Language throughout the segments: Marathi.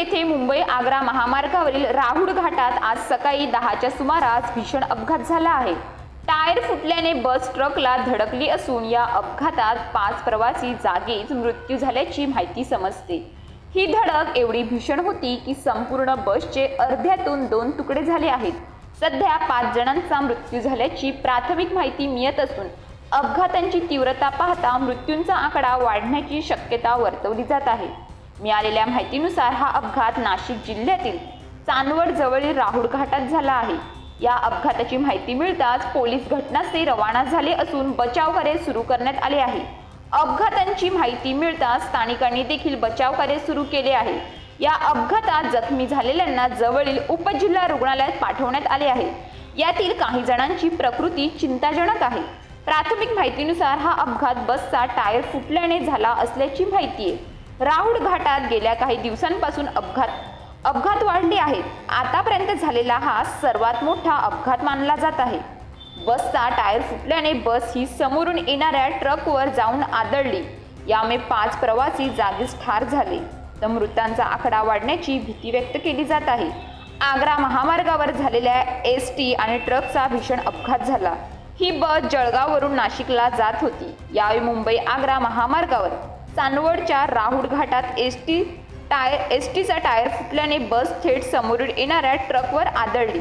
येथे मुंबई आग्रा महामार्गावरील राहुड घाटात आज सकाळी दहाच्या सुमारास भीषण अपघात झाला आहे. टायर फुटल्याने बस ट्रकला धडकली असून या अपघातात पाच प्रवासी जागीच मृत्यू झाल्याची माहिती समजते. ही धडक एवढी भीषण होती की संपूर्ण बसचे अर्ध्यातून दोन तुकडे झाले आहेत. सध्या पाच जणांचा मृत्यू झाल्याची प्राथमिक माहिती मिळत असून अपघातांची तीव्रता पाहता मृत्यूंचा आकडा वाढण्याची शक्यता वर्तवली जात आहे. मिळालेल्या माहितीनुसार हा अपघात नाशिक जिल्ह्यातील चांदवड जवळील राहुल घाटात झाला आहे. या अपघाताची माहिती मिळताच पोलीस घटनास्थळी रवाना झाले असून बचाव कार्य सुरू करण्यात आले आहे. अपघातांची माहिती मिळताच स्थानिकांनी देखील बचाव कार्य सुरू केले आहे. या अपघातात जखमी झालेल्यांना जवळील उपजिल्हा रुग्णालयात पाठवण्यात आले आहे. यातील काही जणांची प्रकृती चिंताजनक आहे. प्राथमिक माहितीनुसार हा अपघात बसचा टायर फुटल्याने झाला असल्याची माहिती आहे. राहुड घाटात गेल्या काही दिवसांपासून अपघात अपघात वाढले आहेत. आतापर्यंत झालेला हा सर्वात मोठा अपघात मानला जात आहे. बसचा टायर फुटल्याने बस ही समोरून येणाऱ्या ट्रकवर जाऊन आदळली. यामुळे पाच प्रवासी जागीच ठार झाले. तर मृतांचा आकडा वाढण्याची भीती व्यक्त केली जात आहे. आग्रा महामार्गावर झालेल्या एस टी आणि ट्रकचा भीषण अपघात झाला. ही बस जळगाववरून नाशिकला जात होती. यावेळी मुंबई आग्रा महामार्गावर चांदवडच्या राहुल घाटात एस टी टायर एस टीचा टायर फुटल्याने बस थेट समोरून येणाऱ्या ट्रकवर आदळली.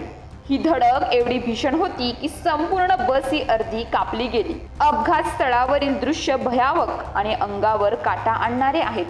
ही धडक एवढी भीषण होती की संपूर्ण बस ही अर्धी कापली गेली. अपघात स्थळावरील दृश्य भयावक आणि अंगावर काटा आणणारे आहेत.